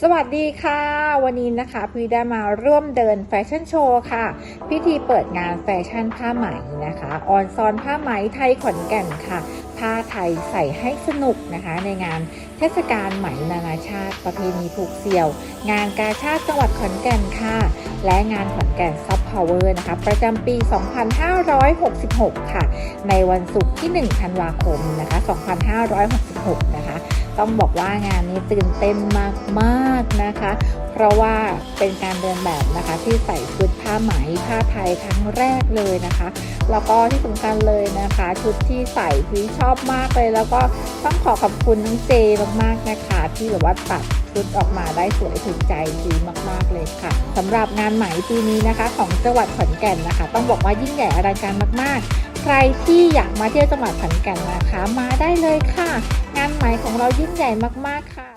สวัสดีค่ะ วันนี้นะคะพี่ได้มาร่วมเดินแฟชั่นโชว์ค่ะ พิธีเปิดงานแฟชั่นผ้าไหมนะคะออนซอนผ้าไหมไทยขอนแก่นค่ะ ผ้าไทยใส่ให้สนุกนะคะ ในงานเทศกาลไหมนานาชาติ ประเพณีผูกเสี่ยว งานกาชาติจังหวัดขอนแก่นค่ะ และงานขอนแก่นซับพาวเวอร์นะคะ ประจำปี 2566 ค่ะ ในวันศุกร์ที่ 1 ธันวาคมนะคะ 2566 นะคะ ต้องบอกว่างานนี้ตื่นเต้นมากๆนะคะ เพราะว่าเป็นการเดินแบบนะคะที่ใส่ชุดผ้าไหมผ้าไทยครั้งแรกเลยนะคะ แล้วก็ที่สำคัญเลยนะคะ ชุดที่ใส่ที่ชอบมากเลย แล้วก็ต้องขอขอบคุณน้องเจมากๆนะคะ ที่แบบว่าตัดชุดออกมาได้สวยถูกใจดีมาก ๆ เลยค่ะสำหรับงานไหมปีนี้นะคะ ของจังหวัดขอนแก่นนะคะ ต้องบอกว่ายิ่งใหญ่อลังการมาก ๆ รที่อยากมาเที่ยวจังหวัดขอนแก่นนะคะ มาได้เลยค่ะ งานใหม่ของเรายิ่งใหญ่มากๆค่ะ